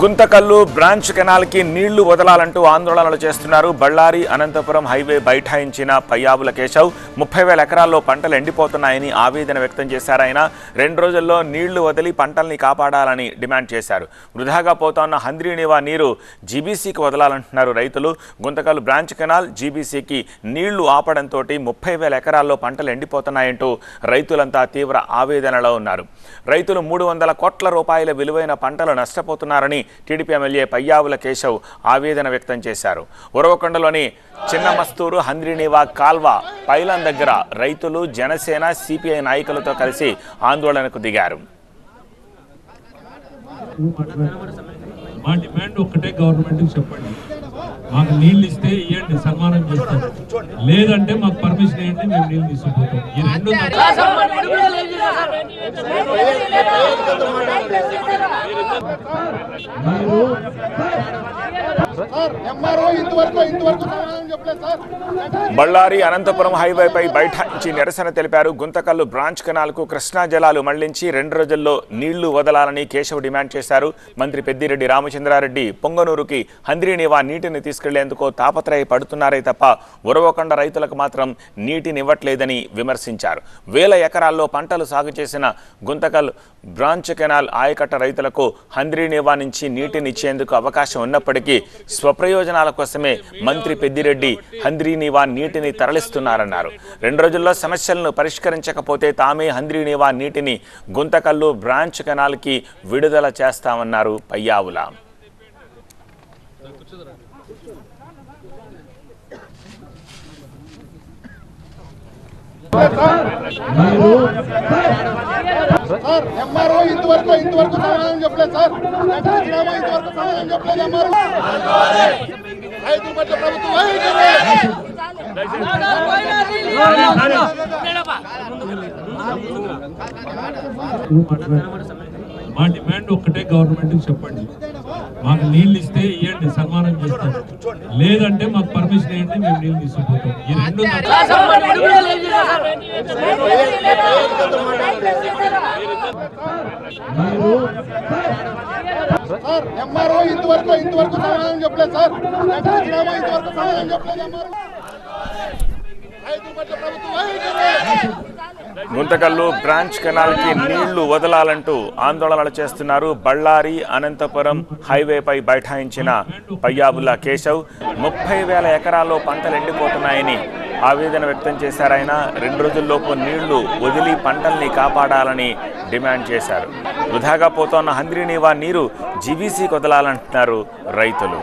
Guntakal branch కెనాల్కి నీళ్ళు వదలాలంటూ ఆందోళనలు చేస్తున్నారు. బళ్ళారి అనంతపురం హైవే బైఠాయించిన పయ్యావుల కేశవ్ ముప్పై వేల ఎకరాల్లో పంటలు ఎండిపోతున్నాయని ఆవేదన వ్యక్తం చేశారు ఆయన. రెండు రోజుల్లో నీళ్ళు వదిలి పంటల్ని కాపాడాలని డిమాండ్ చేశారు. వృధాగా పోతున్న హంద్రీనివా నీరు జీబీసీకి వదలాలంటున్నారు రైతులు. గుంతకల్లు బ్రాంచ్ కెనాల్ జీబీసీకి నీళ్ళు ఆపడంతో ముప్పై వేల ఎకరాల్లో పంటలు ఎండిపోతున్నాయంటూ రైతులంతా తీవ్ర ఆవేదనలో ఉన్నారు. రైతులు మూడు వందల కోట్ల రూపాయల విలువైన పంటలు నష్టపోతున్నారని టీడీపీ ఎమ్మెల్యే పయ్యావుల కేశవ్ ఆవేదన వ్యక్తం చేశారు. ఉరవకొండలోని చిన్న మస్తూరు హంద్రినివా కాల్వ పైలం దగ్గర రైతులు జనసేన సిపిఐ నాయకులతో కలిసి ఆందోళనకు దిగారు. మా డిమాండ్ ఒక్కటే గవర్నమెంట్ చెప్పండి. మాకు నీళ్ళు ఇస్తే ఇవ్వండి సన్మానం చేస్తాం. లేదంటే మాకు పర్మిషన్ ఇవ్వండి మేము నీళ్ళు తీసుకుపోతాం. ఈ రెండు మీరు సార్. ఎంఆర్ఓ ఇంతవరకు ఇంతవరకు సమాధానం చెప్పలేదు సార్. బళ్ళారి అనంతపురం హైవేపై బైఠాయించి నిరసన తెలిపారు. గుంతకల్లు బ్రాంచ్ కెనాల్కు కృష్ణా జలాలు మళ్ళించి రెండు రోజుల్లో నీళ్ళు వదలాలని కేశవ్ డిమాండ్ చేశారు. మంత్రి పెద్దిరెడ్డి రామచంద్రారెడ్డి పొంగనూరుకి హంద్రీనివా నీటిని తీసుకెళ్ళేందుకు తాపత్రయపడుతున్నారే తప్ప ఉరవకొండ రైతులకు మాత్రం నీటినివ్వట్లేదని విమర్శించారు. వేల ఎకరాల్లో పంటలు సాగు చేసిన గుంతకల్ బ్రాంచ్ కెనాల్ ఆయకట్ట రైతులకు హంద్రీనివా నుంచి నీటినిచ్చేందుకు అవకాశం ఉన్నప్పటికీ స్వప్రయోజనాల కోసమే మంత్రి పెద్దిరెడ్డి హంద్రీనీవా నీటిని తరలిస్తున్నారన్నారు. రెండు రోజుల్లో సమస్యలను పరిష్కరించకపోతే తామే హంద్రీనీవా నీటిని గుంతకల్లు బ్రాంచ్ కెనాల్కి విడుదల చేస్తామన్నారు పయ్యావుల. మీరు సార్ ఎంఆర్ఓ ఇంతవరకు ఇంతవరకు సమాధానం చెప్పలేదు సార్. ఎంఆర్ఓ ఇంతవరకు సమాధానం చెప్పలేదు ఎంఆర్ఓ. రైతుల పట్ల ప్రభుత్వం వైఖరి. మా డిమాండ్ ఒక్కటే గవర్నమెంట్ చెప్పండి. మాకు నీళ్ళు ఇస్తే ఇవ్వండి సన్మానం చేస్తాం. లేదంటే మాకు పర్మిషన్ ఇవ్వండి మేము నీళ్ళు తీసుకుపోతాం. ఈ రెండు తప్ప- మీరు సార్? ఎంఆర్ఓ ఇంతవరకు ఇంతవరకు సమాధానం చెప్పలేదు సార్. ఎంఆర్ఓ ఇంతవరకు సమాధానం చెప్పలేదు ఎంఆర్ఓ. రైతుల పట్ల ప్రభుత్వం వైఖరి. గుంతకల్లు బ్రాంచ్ కెనాల్కి నీళ్ళు వదలాలంటూ ఆందోళనలు చేస్తున్నారు బళ్ళారి అనంతపురం హైవేపై బైఠాయించిన పయ్యాబుల్లా కేశవ్. ముప్పై వేల ఎకరాల్లో పంటలు ఎండిపోతున్నాయని ఆవేదన వ్యక్తం చేశారు ఆయన రెండు రోజుల్లోపు నీళ్ళు వదిలి పంటల్ని కాపాడాలని డిమాండ్ చేశారు. వృధాగా పోతోన్న హంద్రీనివా నీరు జీబీసీకి వదలాలంటున్నారు రైతులు.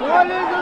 పోలీసులు